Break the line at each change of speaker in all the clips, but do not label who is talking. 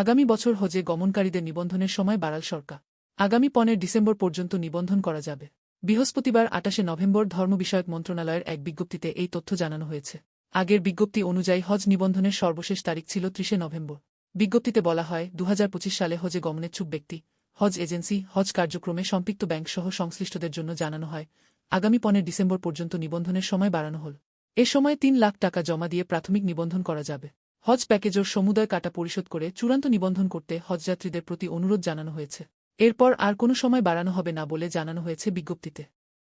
আগামী বছর হজে গমনকারীদের নিবন্ধনের সময় বাড়াল সরকার। আগামী পনেরো ডিসেম্বর পর্যন্ত নিবন্ধন করা যাবে। বৃহস্পতিবার আটাশে নভেম্বর ধর্ম বিষয়ক মন্ত্রণালয়ের এক বিজ্ঞপ্তিতে এই তথ্য জানানো হয়েছে। আগের বিজ্ঞপ্তি অনুযায়ী হজ নিবন্ধনের সর্বশেষ তারিখ ছিল ত্রিশে নভেম্বর। বিজ্ঞপ্তিতে বলা হয় দু হাজার পঁচিশ সালে হজে গমনেচ্ছুক ব্যক্তি, হজ এজেন্সি, হজ কার্যক্রমে সম্পৃক্ত ব্যাংকসহ সংশ্লিষ্টদের জন্য জানানো হয়, আগামী পনেরো ডিসেম্বর পর্যন্ত নিবন্ধনের সময় বাড়ানো হল। এ সময় তিন লাখ টাকা জমা দিয়ে প্রাথমিক নিবন্ধন করা যাবে। হজ প্যাকেজর সমুদয় কাটা পরিশোধ করে চূড়ান্ত নিবন্ধন করতে হজযাত্রীদের প্রতি অনুরোধ জানানো হয়েছে। এরপর আর কোনো সময় বাড়ানো হবে না বলে জানানো হয়েছে বিজ্ঞপ্তিতে।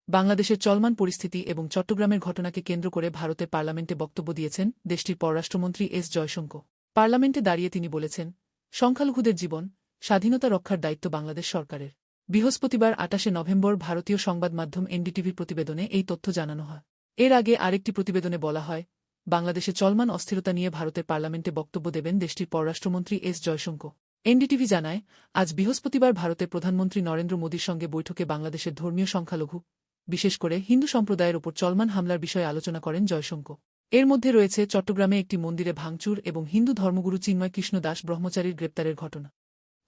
বাংলাদেশের চলমান পরিস্থিতি এবং চট্টগ্রামের ঘটনাকে কেন্দ্র করে ভারতের পার্লামেন্টে বক্তব্য দিয়েছেন দেশটির পররাষ্ট্রমন্ত্রী এস জয়শঙ্কর। পার্লামেন্টে দাঁড়িয়ে তিনি বলেছেন, সংখ্যালঘুদের জীবন, স্বাধীনতা রক্ষার দায়িত্ব বাংলাদেশ সরকারের। বৃহস্পতিবার আটাশে নভেম্বর ভারতীয় সংবাদ মাধ্যম এনডিটিভির প্রতিবেদনে এই তথ্য জানানো হয়। এর আগে আরেকটি প্রতিবেদনে বলা হয় বাংলাদেশে চলমান অস্থিরতা নিয়ে ভারতের পার্লামেন্টে বক্তব্য দেবেন দেশটির পররাষ্ট্রমন্ত্রী এস জয়শঙ্কর। এনডিটিভি জানায়, আজ বৃহস্পতিবার ভারতের প্রধানমন্ত্রী নরেন্দ্র মোদীর সঙ্গে বৈঠকে বাংলাদেশের ধর্মীয় সংখ্যালঘু, বিশেষ করে হিন্দু সম্প্রদায়ের ওপর চলমান হামলার বিষয়ে আলোচনা করেন জয়শঙ্কর। এর মধ্যে রয়েছে চট্টগ্রামে একটি মন্দিরে ভাঙচুর এবং হিন্দু ধর্মগুরু চিন্ময় কৃষ্ণ দাস ব্রহ্মচারীর গ্রেপ্তারের ঘটনা।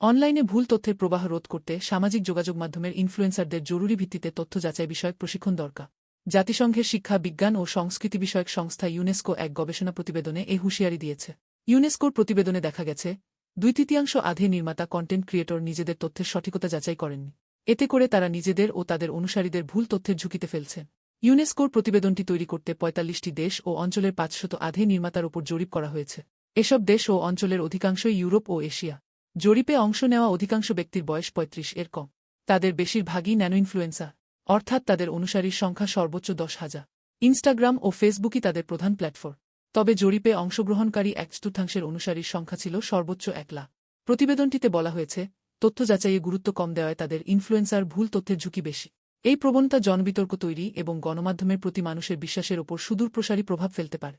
অনলাইনে ভুল তথ্যের প্রবাহ রোধ করতে সামাজিক যোগাযোগ মাধ্যমের ইনফ্লুয়েন্সারদের জরুরি ভিত্তিতে তথ্য যাচাই বিষয়ক প্রশিক্ষণ দরকার। জাতিসংঘের শিক্ষা, বিজ্ঞান ও সংস্কৃতি বিষয়ক সংস্থা ইউনেস্কো এক গবেষণা প্রতিবেদনে এ হুঁশিয়ারি দিয়েছে। ইউনেস্কোর প্রতিবেদনে দেখা গেছে, দুই তৃতীয়াংশ আধে নির্মাতা কন্টেন্ট ক্রিয়েটর নিজেদের তথ্যের সঠিকতা যাচাই করেননি। এতে করে তারা নিজেদের ও তাদের অনুসারীদের ভুল তথ্যের ঝুঁকিতে ফেলছেন। ইউনেস্কোর প্রতিবেদনটি তৈরি করতে পঁয়তাল্লিশটি দেশ ও অঞ্চলের পাঁচশত আধে নির্মাতার উপর জরিপ করা হয়েছে। এসব দেশ ও অঞ্চলের অধিকাংশই ইউরোপ ও এশিয়া। জরিপে অংশ নেওয়া অধিকাংশ ব্যক্তির বয়স পঁয়ত্রিশ, এর কম। তাদের বেশিরভাগই ন্যানো ইনফ্লুয়েন্সার অর্থাৎ তাদের অনুসারীর সংখ্যা সর্বোচ্চ দশ হাজার। ইনস্টাগ্রাম ও ফেসবুকই তাদের প্রধান প্ল্যাটফর্ম। তবে জরিপে অংশগ্রহণকারী এক চতুর্থাংশের অনুসারীর সংখ্যা ছিল সর্বোচ্চ এক লাখ। প্রতিবেদনটিতে বলা হয়েছে, তথ্য যাচাইয়ে গুরুত্ব কম দেওয়ায় তাদের ইনফ্লুয়েন্সার ভুল তথ্যের ঝুঁকি বেশি। এই প্রবণতা জনবিতর্ক তৈরি এবং গণমাধ্যমের প্রতি মানুষের বিশ্বাসের ওপর সুদূরপ্রসারী প্রভাব ফেলতে পারে।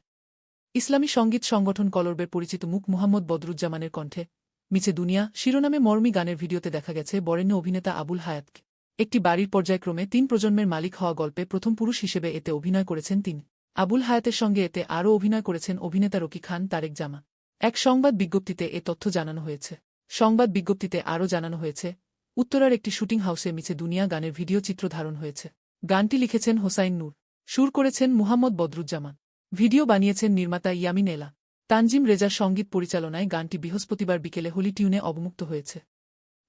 ইসলামী সংগীত সংগঠন কলরবের পরিচিত মুখ মুহাম্মদ বদরুজ্জামানের কণ্ঠে, মিছে দুনিয়া শিরোনামে মর্মী গানের ভিডিওতে দেখা গেছে বরেণ্য অভিনেতা আবুল হায়াতকে। একটি বাড়ির পর্যায়ক্রমে তিন প্রজন্মের মালিক হওয়া গল্পে প্রথম পুরুষ হিসেবে এতে অভিনয় করেছেন তিনি। আবুল হায়াতের সঙ্গে এতে আরও অভিনয় করেছেন অভিনেতা রকি খান, তারেক জামা। এক সংবাদ বিজ্ঞপ্তিতে এ তথ্য জানানো হয়েছে। সংবাদ বিজ্ঞপ্তিতে আরও জানানো হয়েছে, উত্তরার একটি শুটিং হাউসে মিছে দুনিয়া গানের ভিডিও চিত্র ধারণ হয়েছে। গানটি লিখেছেন হোসাইন নূর, সুর করেছেন মুহাম্মদ বদরুজ্জামান। ভিডিও বানিয়েছেন নির্মাতা ইয়ামিন এলা। তানজিম রেজার সংগীত পরিচালনায় গানটি বৃহস্পতিবার বিকেলে হোলি টিউনে অবমুক্ত হয়েছে।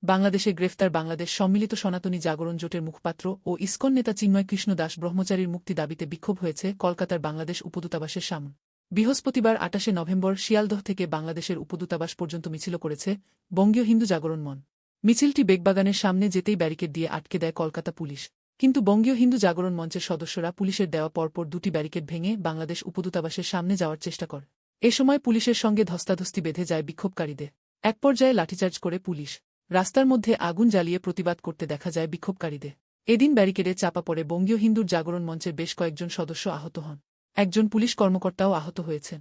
বাংলাদেশে গ্রেফতার বাংলাদেশ সম্মিলিত সনাতনী জাগরণ জোটের মুখপাত্র ও ইস্কন নেতা চিন্ময় কৃষ্ণ দাস ব্রহ্মচারীর মুক্তি দাবিতে বিক্ষোভ হয়েছে কলকাতার বাংলাদেশ উপদূতাবাসের সামনে। বৃহস্পতিবার আটাশে নভেম্বর শিয়ালদহ থেকে বাংলাদেশের উপদূতাবাস পর্যন্ত মিছিল করেছে বঙ্গীয় হিন্দু জাগরণ মন। মিছিলটি বেগবাগানের সামনে যেতেই ব্যারিকেড দিয়ে আটকে দেয় কলকাতা পুলিশ। কিন্তু বঙ্গীয় হিন্দু জাগরণ মঞ্চের সদস্যরা পুলিশের দেওয়া পরপর দুটি ব্যারিকেড ভেঙে বাংলাদেশ উপদূতাবাসের সামনে যাওয়ার চেষ্টা করে। এ সময় পুলিশের সঙ্গে ধস্তাধস্তি বেঁধে যায় বিক্ষোভকারীদের। এক পর্যায়ে লাঠিচার্জ করে পুলিশ। রাস্তার মধ্যে আগুন জ্বালিয়ে প্রতিবাদ করতে দেখা যায় বিক্ষোভকারীদের। এদিন ব্যারিকেডে চাপা পড়ে বঙ্গীয় হিন্দুর জাগরণ মঞ্চের বেশ কয়েকজন সদস্য আহত হন। একজন পুলিশ কর্মকর্তাও আহত হয়েছেন।